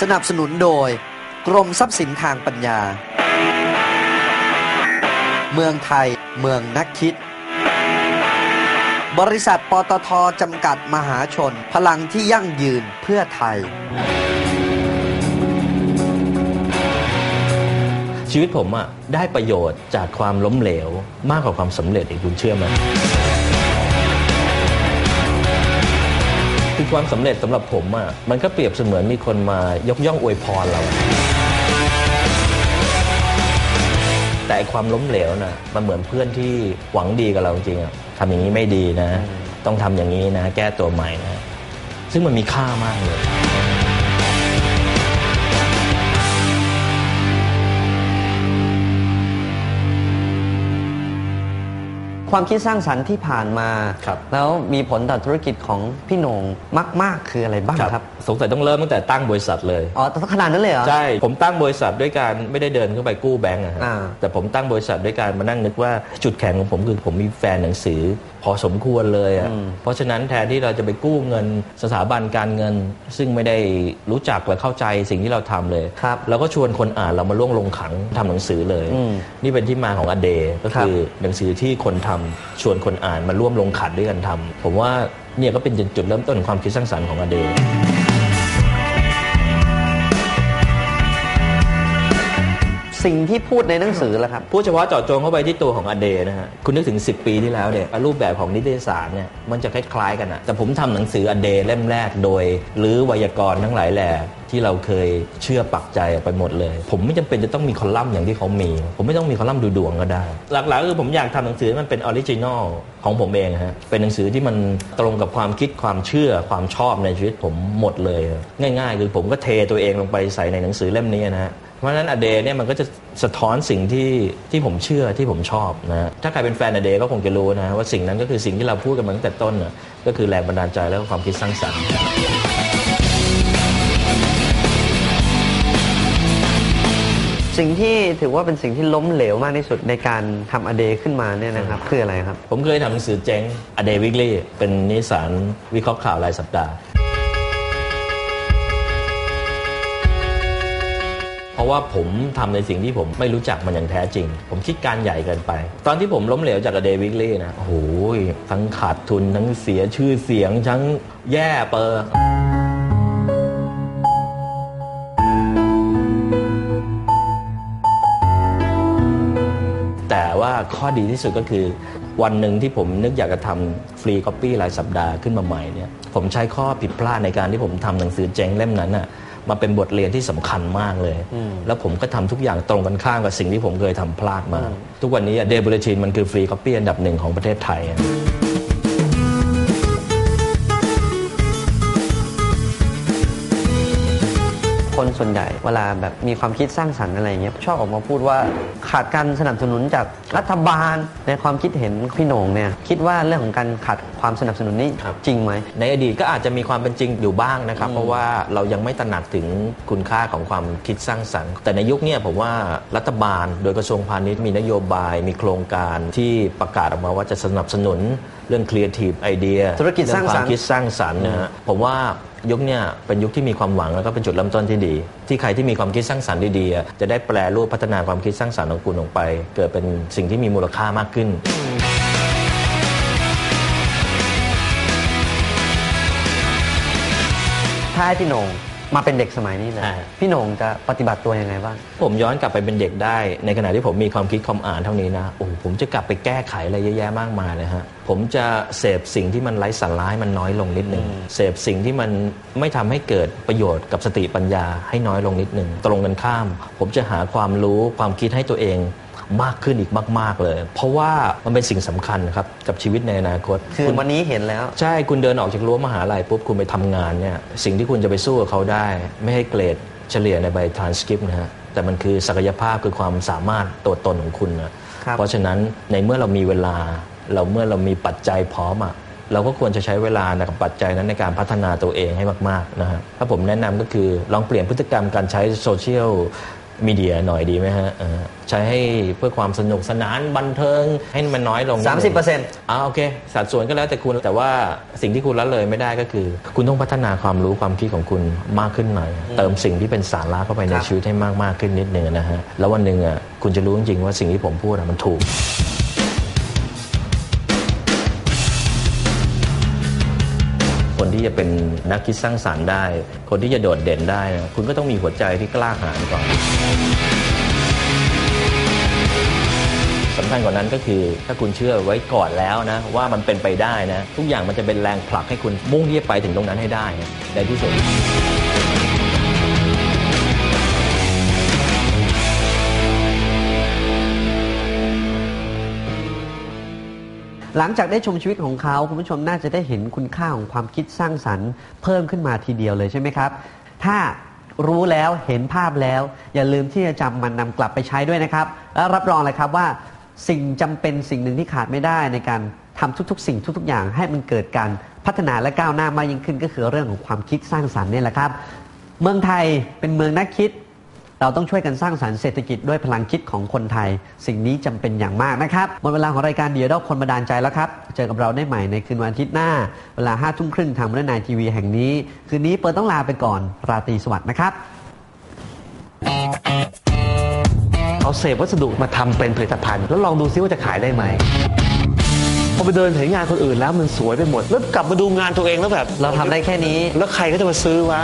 สนับสนุนโดย กรมทรัพย์สินทางปัญญา เมืองไทย เมืองนักคิด บริษัทปตทจำกัดมหาชน พลังที่ยั่งยืนเพื่อไทย ชีวิตผมอะได้ประโยชน์จากความล้มเหลวมากกว่าความสำเร็จอีกคุณเชื่อไหม คือความสำเร็จสำหรับผมอะมันก็เปรียบเสมือนมีคนมายกย่องอวยพรเรา แต่ความล้มเหลวน่ะมันเหมือนเพื่อนที่หวังดีกับเราจริงๆอะทำอย่างนี้ไม่ดีนะ ต้องทำอย่างนี้นะ แก้ตัวใหม่นะ ซึ่งมันมีค่ามากเลย ความคิดสร้างสรรค์ที่ผ่านมา ครับแล้วมีผลต่อธุรกิจของพี่โหนงมาก ๆ คืออะไรบ้างครับ สงสัยต้องเริ่มตั้งแต่ตั้งบริษัทเลย อ๋อขนาดนั้นเลยเหรอ ใช่ ผมตั้งบริษัทด้วยการไม่ได้เดินเข้าไปกู้แบงก์อะฮะอ่า แต่ผมตั้งบริษัทด้วยการมานั่งนึกว่าจุดแข็งของผมคือผมมีแฟนหนังสือพอสมควรเลยอะเพราะฉะนั้นแทนที่เราจะไปกู้เงินสถาบันการเงิน ซึ่งไม่ได้รู้จักและเข้าใจสิ่งที่เราทำเลยครับเราก็ชวนคนอ่านเรามาร่วมลงขันทำหนังสือเลยอืมนี่เป็นที่มาของอเดก็ครับคือหนังสือที่คนทำชวนคนอ่านมาร่วมลงขันด้วยกันทำผมว่าเนี่ยก็เป็นจุดเริ่มต้นของความคิดสร้างสรรค์ของอเด สิ่งที่พูดในหนังสือและครับ พูดเฉพาะเจาะจงเข้าไปที่ตัวของอเดนะฮะคุณนึกถึง 10 ปีที่แล้วเนี่ยรูปแบบของนิตยสารเนี่ยมันจะคล้ายๆกันอะแต่ผมทำหนังสืออเดเล่มแรกโดยหรือไวยากรณ์ทั้งหลายแหล่ที่เราเคยเชื่อปักใจไปหมดเลย ผมไม่จำเป็นจะต้องมีคอลัมน์อย่างที่เขามี ผมไม่ต้องมีคอลัมน์ดูดวงก็ได้ หลักๆคือผมอยากทำหนังสือมันเป็นออริจินอลของผมเองฮะเป็นหนังสือที่มันตรงกับความคิดความเชื่อความชอบในชีวิตผมหมดเลย ง่าย ๆ คือผมก็เทตัวเองลงไปใส่ในหนังสือเล่มนี้นะฮะ เพราะฉะนั้นอเดเนี่ยมันก็จะสะท้อนสิ่งที่ที่ผมเชื่อที่ผมชอบนะถ้าใครเป็นแฟนอเดก็คงจะรู้นะว่าสิ่งนั้นก็คือสิ่งที่เราพูดกันมาตั้งแต่ต้นนะก็คือแรงบันดาลใจและความคิดสร้างสรรค์สิ่งที่ถือว่าเป็นสิ่งที่ล้มเหลวมากที่สุดในการทำอเดขึ้นมาเนี่ยนะครับคืออะไรครับ ผมเคยทำหนังสือเจ๊งอเดวิกลี่เป็นนิสารวิเคราะห์ข่าวรายสัปดาห์ เพราะว่าผมทำในสิ่งที่ผมไม่รู้จักมันอย่างแท้จริง ผมคิดการใหญ่เกินไป ตอนที่ผมล้มเหลวจากเดวิกลี่นะโอ้โหทั้งขาดทุนทั้งเสียชื่อเสียงทั้งแย่เปอร์แต่ว่าข้อดีที่สุดก็คือ วันหนึ่งที่ผมนึกอยากจะทำฟรีคอปปี้รายสัปดาห์ขึ้นมาใหม่เนี่ยผมใช้ข้อผิดพลาดในการที่ผมทำหนังสือเจ๊งเล่มนั้นน่ะ มาเป็นบทเรียนที่สำคัญมากเลย แล้วผมก็ทำทุกอย่างตรงกันข้ามกับสิ่งที่ผมเคยทำพลาดมา ทุกวันนี้เดบูลชินมันคือฟรีคอปปี้อันดับหนึ่งของประเทศไทย คนส่วนใหญ่เวลาแบบมีความคิดสร้างสรรค์อะไรอย่างเงี้ยชอบออกมาพูดว่าขาดการสนับสนุนจากรัฐบาลในความคิดเห็นพี่โหนงเนี่ยคิดว่าเรื่องของการขาดความสนับสนุนนี่ครับ จริงไหม ในอดีตก็อาจจะมีความเป็นจริงอยู่บ้างนะครับ เพราะว่าเรายังไม่ตระหนักถึงคุณค่าของความคิดสร้างสรรค์ แต่ในยุคเนี้ผมว่ารัฐบาล โดยกระทรวงพาณิชย์มีนโยบาย มีโครงการที่ประกาศออกมาว่าจะสนับสนุนเรื่อง Creative Idea ธุรกิจสร้างสรรค์ เอความคิดสร้างสรรค์นะฮะผมว่า ยุคเนี้ยเป็นยุคที่มีความหวังแล้วก็เป็นจุดเริ่มต้นที่ดี ที่ใครที่มีความคิดสร้างสรรค์ดีๆ จะได้แปลรูปพัฒนาความคิดสร้างสรรค์ของคุณออกไป เกิดเป็นสิ่งที่มีมูลค่ามากขึ้น ถ้าให้พี่โหนง มาเป็นเด็กสมัยนี้เลยอ่าพี่โหนงจะปฏิบัติตัวยังไงบ้าง ผมย้อนกลับไปเป็นเด็กได้ ในขณะที่ผมมีความคิดความอ่านเท่านี้นะโอ้โหผมจะกลับไปแก้ไขอะไรเยอะแยะมากมายเลยฮะผมจะเสพสิ่งที่มันไร้สาระให้มันน้อยลงนิดนึงเสพสิ่งที่มันไม่ทำให้เกิดประโยชน์กับสติปัญญาให้น้อยลงนิดนึงตรงกันข้าม ผมจะหาความรู้ความคิดให้ตัวเอง มากขึ้นอีกมาก ๆ เลย เพราะว่ามันเป็นสิ่งสำคัญครับกับชีวิตในอนาคตคือคุณวันนี้เห็นแล้ว ใช่คุณเดินออกจากรั้วมหาลัยปุ๊บคุณไปทำงานเนี่ยสิ่งที่คุณจะไปสู้กับเขาได้ ไม่ให้เกรดเฉลี่ยในใบทรานสคริปต์นะฮะแต่มันคือศักยภาพคือความสามารถตัวตนของคุณนะครับเพราะฉะนั้นในเมื่อเรามีเวลา เราเมื่อเรามีปัจจัยพร้อมอะเราก็ควรจะใช้เวลากับปัจจัยนั้นในการพัฒนาตัวเองให้มาก ๆ นะฮะถ้าผมแนะนำก็คือลองเปลี่ยนพฤติกรรมการใช้โซเชียล มีเดียหน่อยดีไหมฮะเออใช้ให้เพื่อความสนุกสนานบันเทิงให้มันน้อยลงนิดนึง30%อ่าโอเค สัดส่วนก็แล้วแต่คุณแต่ว่าสิ่งที่คุณละเลยไม่ได้ก็คือ คุณต้องพัฒนาความรู้ความคิดของคุณมากขึ้นหน่อย เติมสิ่งที่เป็นสาระเข้าไปในครับชีวิตให้มากมากๆขึ้นนิดนึงนะฮะแล้ววันหนึ่งอะคุณจะรู้จริงๆว่าสิ่งที่ผมพูดอะมันถูก คนที่จะเป็นนักคิดสร้างสารรค์ได้ คนที่จะโดดเด่นได้นะคุณก็ต้องมีหัวใจที่กล้าหาญก่อนสำคัญกว่านั้นก็คือถ้าคุณเชื่อไว้ก่อนแล้วนะ ว่ามันเป็นไปได้นะ ทุกอย่างมันจะเป็นแรงผลักให้คุณมุ่งที่จะไปถึงตรงนั้นให้ได้ในที่สุด หลังจากได้ชมชีวิตของเขาคุณผู้ชมน่าจะได้เห็นคุณค่าของความคิดสร้างสรรค์เพิ่มขึ้นมาทีเดียวเลยใช่ไหมครับ ถ้ารู้แล้วเห็นภาพแล้ว อย่าลืมที่จะจำมันนำกลับไปใช้ด้วยนะครับ และรับรองเลยครับว่าสิ่งจำเป็นสิ่งหนึ่งที่ขาดไม่ได้ในการทำทุกๆ สิ่งทุก ๆ อย่างให้มันเกิดการพัฒนาและก้าวหน้ามากยิ่งขึ้น ก็คือเรื่องของความคิดสร้างสรรค์นี่แหละครับ เมืองไทยเป็นเมืองนักคิด เราต้องช่วยกันสร้างสรรค์เศรษฐกิจด้วยพลังคิดของคนไทย สิ่งนี้จำเป็นอย่างมากนะครับหมดเวลาของรายการเดียวดอกคนบันดาลใจแล้วครับเจอกับเราได้ใหม่ในคืนวันอาทิตย์หน้า เวลาห้าทุ่มครึ่งทางบริษัททีวีแห่งนี้ คืนนี้เปิดต้องลาไปก่อนราตรีสวัสดิ์นะครับเอาเศษวัสดุมาทำเป็นผลิตภัณฑ์ แล้วลองดูซิว่าจะขายได้ไหมพอไปเดินเห็นงานคนอื่นแล้วมันสวยไปหมด แล้วกลับมาดูงานตัวเองแล้วแบบ เราทำได้แค่นี้ แล้วใครก็จะมาซื้อวะ